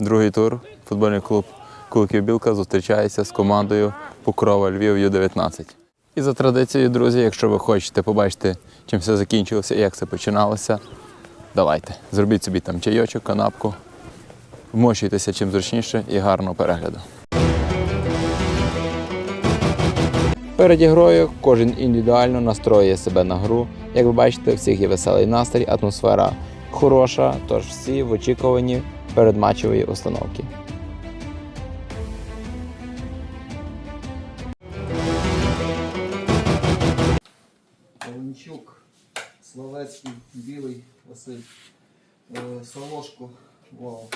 Другий тур. Футбольний клуб Куликів Білка зустрічається з командою Покрова Львів Ю-19. І за традицією, друзі, якщо ви хочете побачити, чим все закінчилося і як це починалося, давайте. Зробіть собі там чайочок, канапку, вмощуйтеся чим зручніше і гарного перегляду. Перед ігрою кожен індивідуально настроює себе на гру. Як ви бачите, всіх є веселий настрій, атмосфера хороша, тож всі в очікуванні передматчевої установки. Калинчук, Словецький, Білий, Василь, е, Солошко, вау.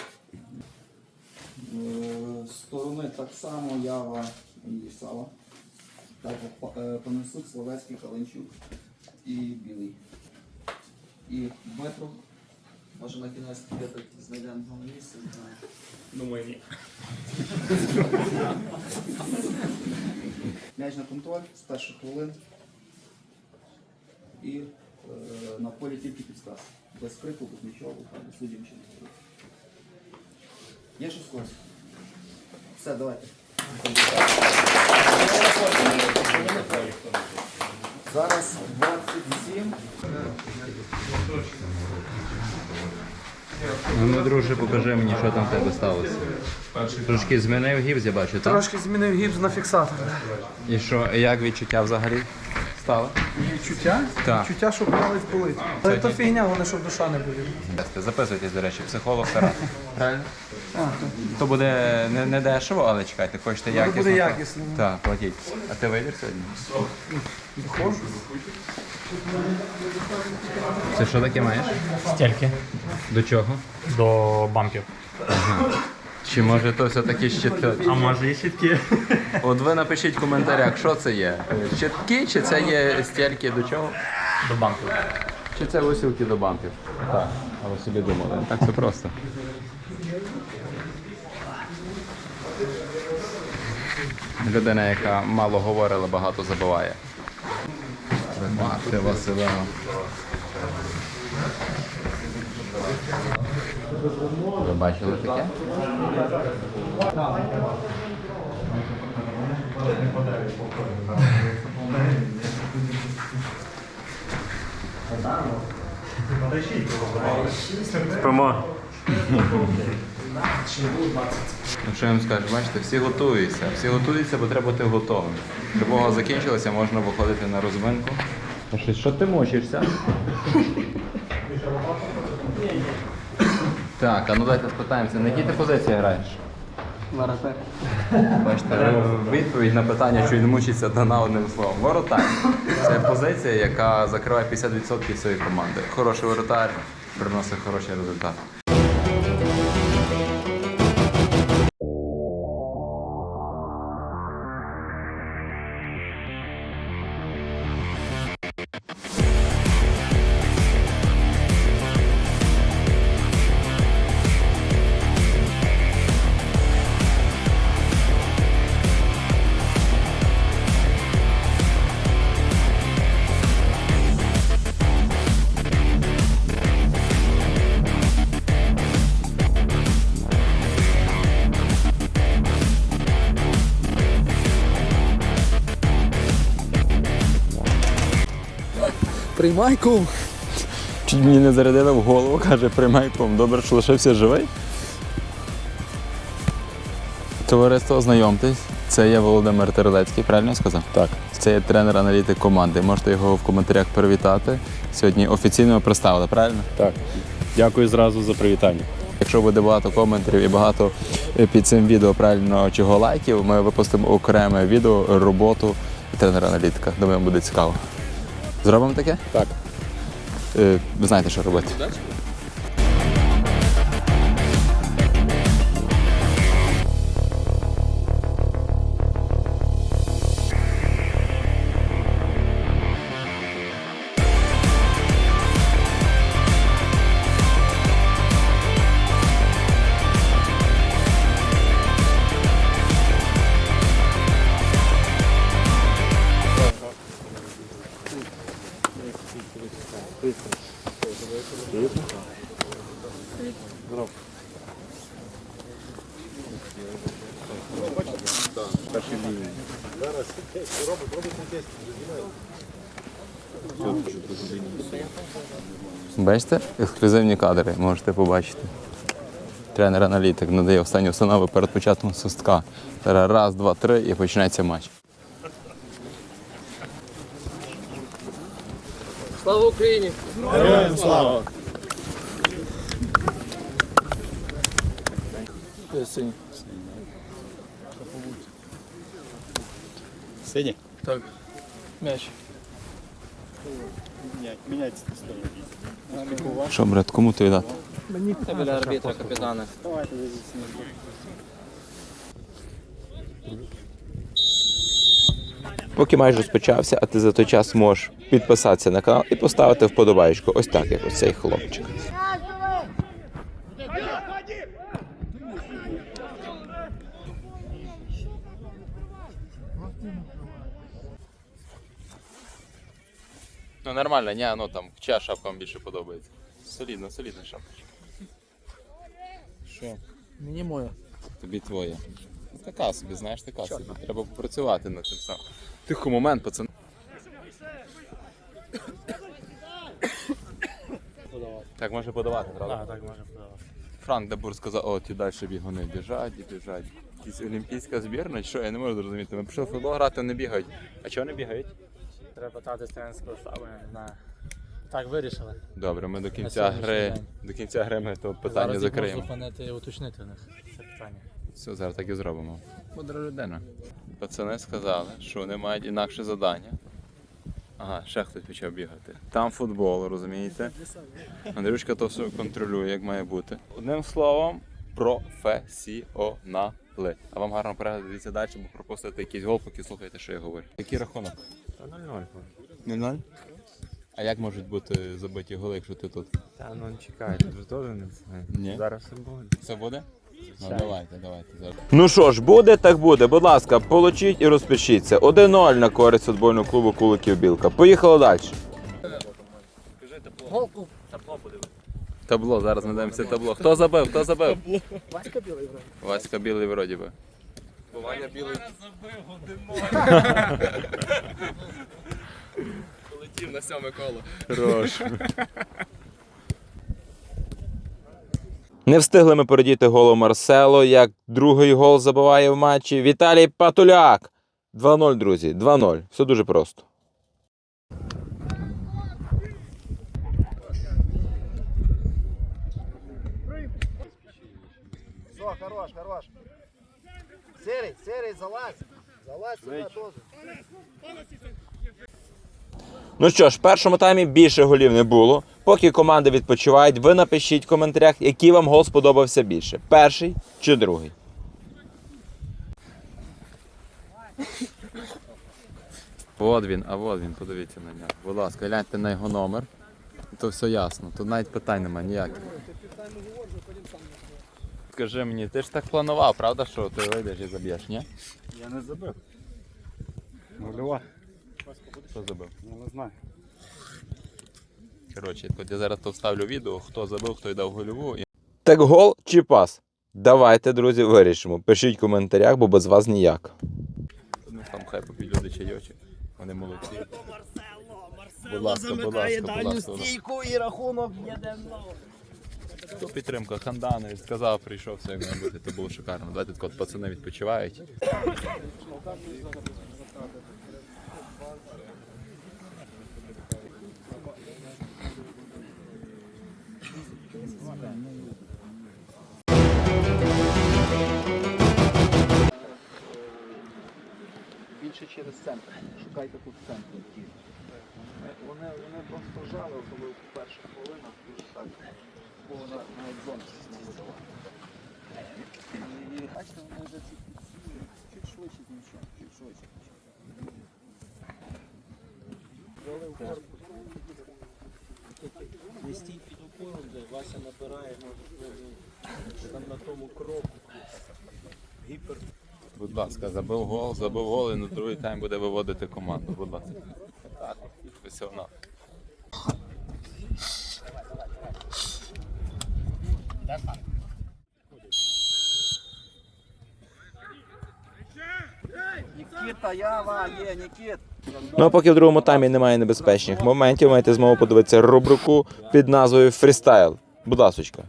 Е, Сторони так само, Ява і Сава. Так, е, понесуть Словецький, Калинчук і Білий. І Дмитро. Може на кінець знайдемо на місце, не знаю. Думаю, ні. М'яч на контроль з перших хвилин. І е, на полі тільки підсказ. Без крику, без нічого, там суддям чи не говорити. Є щось когось? Все, давайте. Зараз 27. Ну, друже, покажи мені, що там в тебе сталося. Трошки змінив гіпс, я бачу, так? Трошки змінив гіпс на фіксатор. І що, як відчуття взагалі стало? Відчуття? Так. Відчуття, що палець болить. Але то фігня, головне, щоб душа не боліла. Записуйтесь, до речі, психолог Тарас. Правильно? То буде не, не дешево, але чекайте, хочете якісно. буде то- якісно. Так, платіть. А ти вийдеш сьогодні? виходжу. Це що таке маєш? Стільки До чого? до бампів. Чи може то все-таки щитки? А може і щитки? От ви напишіть в коментарях, що це є. Щитки, чи це є стільки до чого? До бампів. Чи це висілки до бампів? Так, а ви собі думали. Так все просто. Людина, яка мало говорила, багато забуває. Мати Василева. Ви бачили таке? Спимо. Ну що я вам скажу, бачите, всі готуються. Всі готуються, бо треба бути готовим. Тривога закінчилася, можна виходити на розминку. А що, що ти мочишся? Так, а ну дайте спитаємося, на якій ти позиції граєш? Воротар. Бачите, відповідь на питання, чи він мучиться, дана одним словом. Воротар. Це позиція, яка закриває 50% своєї команди. Хороший воротар приносить хороший результат. Приймай кум. Чуть мені не зарядили в голову, каже, приймай ком. Добре, що лишився живий. Товариство, знайомтесь, це є Володимир Терелецький, правильно я сказав? Так. Це є тренер-аналітик команди. Можете його в коментарях привітати. Сьогодні офіційно представили, правильно? Так, дякую зразу за привітання. Якщо буде багато коментарів і багато е, під цим відео правильно чого лайків, ми випустимо окреме відео роботу тренера-аналітика. Думаю, буде цікаво. Зробимо таке? Так. Е, Ви знаєте, що робити. Бачите, ексклюзивні кадри можете побачити. Тренер-аналітик надає останні установи перед початком свистка. Раз, два, три і починається матч. Слава Україні! Сині? Так. М'яч. Міняйте сторону. Що, брат, кому ти дати? Це біля арбітра капітана. Поки майже розпочався, а ти за той час можеш підписатися на канал і поставити вподобаєчку. Ось так, як ось цей хлопчик. Ну нормально, ні, ну там чия шапка вам більше подобається. Солідна, солідна шапочка. Що? Мені моя. Тобі твоє. Ну, Така собі, знаєш, така собі. Треба попрацювати над цим самим. Тихо момент, пацан. Так може подавати, правда? Так, так може подавати. Франк Дебур сказав, о, ті далі бігуни біжать і біжать. Якась олімпійська збірна, чи що, я не можу зрозуміти. Ми пішли в футбол грати, вони бігають. А чого не бігають? Треба питати з тренерського штабу, я не знаю. Так вирішили. Добре, ми до кінця сьогоднішній гри, день. до кінця гри ми то питання Зараз їх закриємо. можу зупинити і уточнити в них це питання. Все, зараз так і зробимо. Мудра людина. Пацани сказали, що вони мають інакше завдання. Ага, ще хтось почав бігати. Там футбол, розумієте? Андрюшка то все контролює, як має бути. Одним словом, професіонали. А вам гарно перегляд, дивіться далі, бо пропустите якийсь гол, поки слухаєте, що я говорю. Який рахунок? Та 0-0. 0-0? А як можуть бути забиті голи, якщо ти тут? Та ну чекайте, вже теж не знаю. Ні. Зараз все буде. Це буде? Ну давайте, давайте зараз. Ну що ж, буде, так буде. Будь ласка, получіть і розпишіться. 1-0 на користь футбольного клубу Куликів Білка. Поїхали далі. Табло, зараз ми дивимося табло. Хто забив? Хто забив? Васька білий вроді. Васька білий вроді би. Ваня білий. Полетів на сьоме коло. Хорош. Не встигли ми порадіти голу Марсело, як другий гол забиває в матчі Віталій Патуляк. 2-0, друзі, 2-0. Все дуже просто. Все, хорош, хорош. Серый, серый, залазь. Залазь сюда тоже. Ну що ж, в першому таймі більше голів не було. Поки команди відпочивають, ви напишіть в коментарях, який вам гол сподобався більше: перший чи другий. От він, а от він, подивіться на нього. Будь ласка, гляньте на його номер. То все ясно. Тут навіть питань немає ніяких. Скажи мені, ти ж так планував, правда, що ти вийдеш і заб'єш, ні? Я не забив. Нульова. Хто забив? Я не знаю. Коротше, я зараз то вставлю відео, хто забив, хто й дав гольову. Так гол чи пас? Давайте, друзі, вирішимо. Пишіть в коментарях, бо без вас ніяк. Ну там хай поп'ють люди чайочок. Вони молодці. Будь ласка, будь ласка, будь ласка. стійку і рахунок 1-0. Ну, підтримка Хандани сказав, прийшов все як має бути, то було шикарно. Давайте тут пацани відпочивають. Більше через центр. Шукайте тут центр. Вони, вони просто жали, коли в перших хвилинах дуже так. Бо вона навіть видала. І бачите, вони вже чуть, швидше нічого, чуть швидше. Не стій під опором, де Вася набирає, може, там на тому кроку. Гіпер. Будь ласка, забив гол, забив гол і на другий тайм буде виводити команду. Будь ласка. Так, професіонал. Нікіта, Ява, є, Нікіт. Ну а поки в другому таймі немає небезпечних моментів, маєте змогу подивитися рубрику під назвою Фрістайл. Будь ласочка.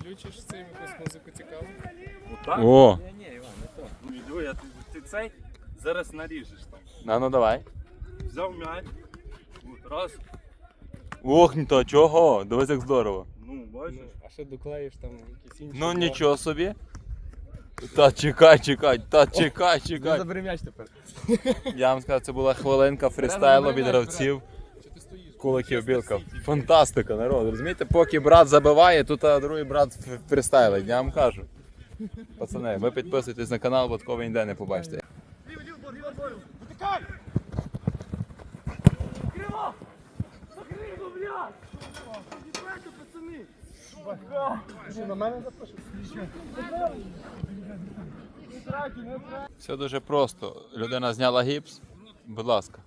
Включиш цим якусь музику цікаву. О, Диви, я- ти, ти цей зараз наріжеш там. а ну давай. Взяв м'яч. Раз. Ох, ні то чого? Дивись, як здорово. Ну, бачиш. А ще доклеїш там якісь інші. Ну нічого собі. Та чекай, чекай, та чекай, чекай. Забери м'яч тепер. Я вам сказав, це була хвилинка фрістайлу від гравців. Куликів білка. Фантастика, народ. Розумієте, поки брат забиває, тут а другий брат ф- фрістайлить, я вам кажу. Пацани, ви підписуйтесь на канал, бо такого ніде не побачите. Все дуже просто. Людина зняла гіпс. Будь ласка.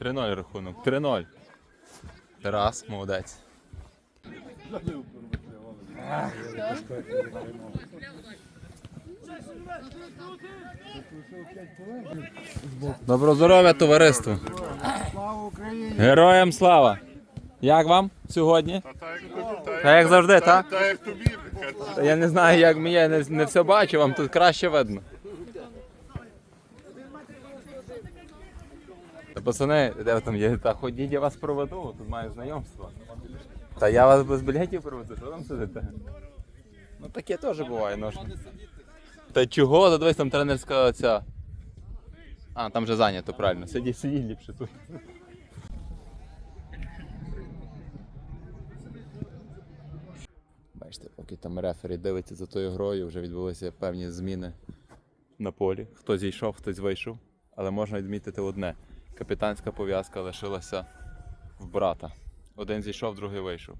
3-0 рахунок. 3-0. Тарас, молодець. Доброго здоров'я, товариство. Героям слава! Як вам сьогодні? Та як завжди, так? Та як тобі, я не знаю, як мені, я не, не все бачу, вам тут краще видно. Та пацани, де ви там є? Та ходіть, я вас проведу, тут маю знайомство. Та я вас без білетів проведу, що там сидите? Ну таке теж буває, ну. ж. Та чого? Та дивись, там тренерська ця. А, там вже зайнято, правильно. Сидіть, сидіть ліпше тут. Бачите, поки там рефері дивиться за тою грою, вже відбулися певні зміни на полі. Хтось зійшов, хтось вийшов. Але можна відмітити одне: капітанська пов'язка лишилася в брата. Один зійшов, другий вийшов.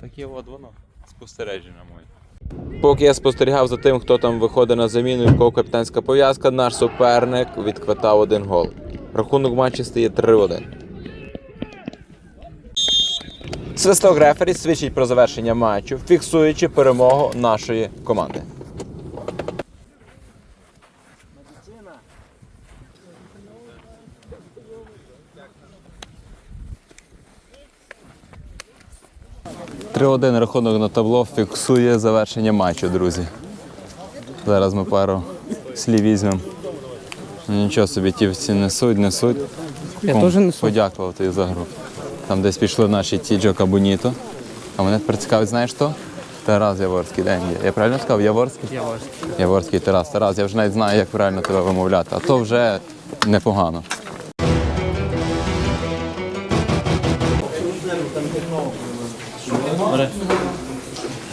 Таке от воно. Спостереження моє. Поки я спостерігав за тим, хто там виходить на заміну і в кого капітанська пов'язка, наш суперник відквитав один гол. Рахунок матчі стає 3-1. Свисток рефері свідчить про завершення матчу, фіксуючи перемогу нашої команди. Три-один рахунок на табло фіксує завершення матчу, друзі. Зараз ми пару слів візьмемо. Ну, Нічого собі ті всі несуть, несуть. Я теж несу. Подякувати за гру. Там десь пішли наші ті Джо Кабуніто. А мене тепер цікавить, знаєш хто? Тарас Яворський. Де він є? Я правильно сказав? Яворський? Яворський. Яворський Тарас. Тарас, я вже навіть знаю, як правильно тебе вимовляти. А то вже непогано.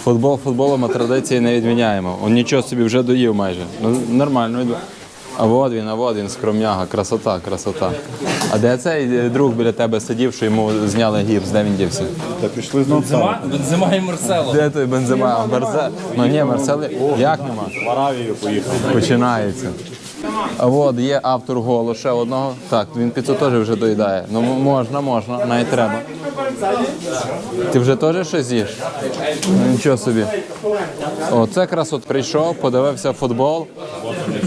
Футбол футболом, а традиції не відміняємо. Он нічого собі вже доїв майже. Ну, нормально. А от він, а от він, скромняга, красота, красота. А де цей друг біля тебе сидів, що йому зняли гіпс, де він дівся? Та пішли знов Бензима, Бензима і Марсело. Де той бензима? Марсе... Ну ні, Марсели. Як нема? в Аравію поїхав. Починається. А от є автор голу ще одного. Так, він піцу теж вже доїдає. Ну можна, можна, навіть треба. Ти вже теж щось з'їш? Ну, нічого собі. О, це якраз от прийшов, подивився футбол.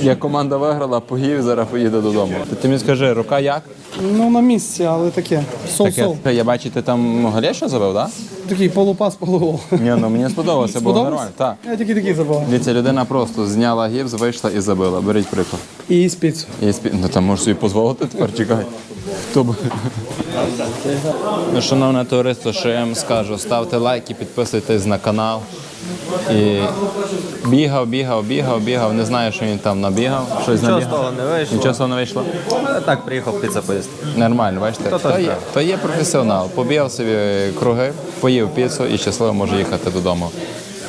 Як команда виграла, поїв, зараз поїде додому. Ти, ти мені скажи, рука як? Ну на місці, але таке. Сол-сол. Таке, я бачу, ти там Галєша забив, так? Такий полупас полугол. Ні, ну мені сподобалося, було Сподобалось? нормально. Так. Я тільки такий забував. Дивіться, людина просто зняла гіпс, вийшла і забила. Беріть приклад. І спіцу. І спі... Ну там можеш собі дозволити тепер, чекай. Хто б... ну, шановне товариство, що я вам скажу, ставте лайки, підписуйтесь на канал. І бігав, бігав, бігав, бігав. Не знаю, що він там набігав. Щось Нічого набігав. з того не вийшло. Нічого з того не вийшло. Так, приїхав піца поїсти. Нормально, бачите? То, є, то є професіонал. Побігав собі круги, поїв піцу і щасливо може їхати додому.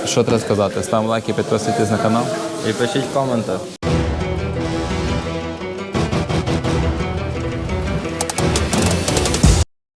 Що треба сказати? Став лайки, підписуйтесь на канал. І пишіть коменти.